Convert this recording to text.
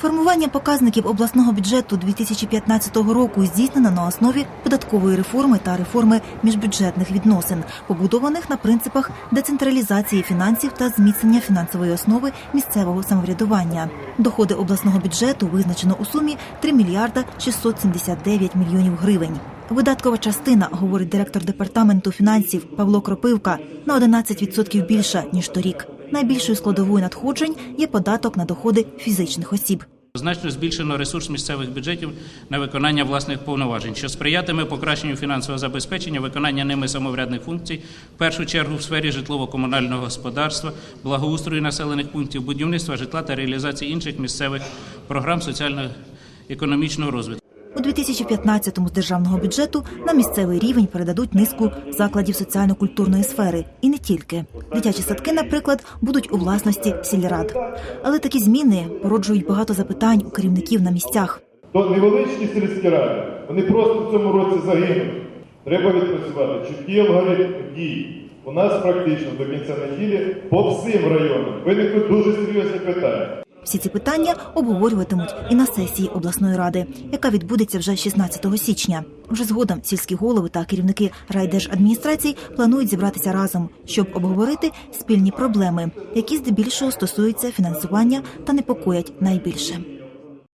Формування показників обласного бюджету 2015 року здійснено на основі податкової реформи та реформи міжбюджетних відносин, побудованих на принципах децентралізації фінансів та зміцнення фінансової основи місцевого самоврядування. Доходи обласного бюджету визначено у сумі 3 мільярда 679 мільйонів гривень. Видаткова частина, говорить директор департаменту фінансів Павло Кропивка, на 11% більша ніж торік. Найбільшою складовою надходжень є податок на доходи фізичних осіб. Значно збільшено ресурс місцевих бюджетів на виконання власних повноважень, що сприятиме покращенню фінансового забезпечення, виконання ними самоврядних функцій, в першу чергу в сфері житлово-комунального господарства, благоустрою населених пунктів, будівництва житла та реалізації інших місцевих програм соціально-економічного розвитку. У 2015-му з державного бюджету на місцевий рівень передадуть низку закладів соціально-культурної сфери. І не тільки. Дитячі садки, наприклад, будуть у власності сільрад. Але такі зміни породжують багато запитань у керівників на місцях. То невеличкі сільські ради, вони просто в цьому році загинуть. Треба відпрацювати чіткий алгоритм дій. У нас практично до кінця неділі по всім районам виникли дуже серйозні питання. Всі ці питання обговорюватимуть і на сесії обласної ради, яка відбудеться вже 16 січня. Вже згодом сільські голови та керівники райдержадміністрацій планують зібратися разом, щоб обговорити спільні проблеми, які здебільшого стосуються фінансування та непокоять найбільше.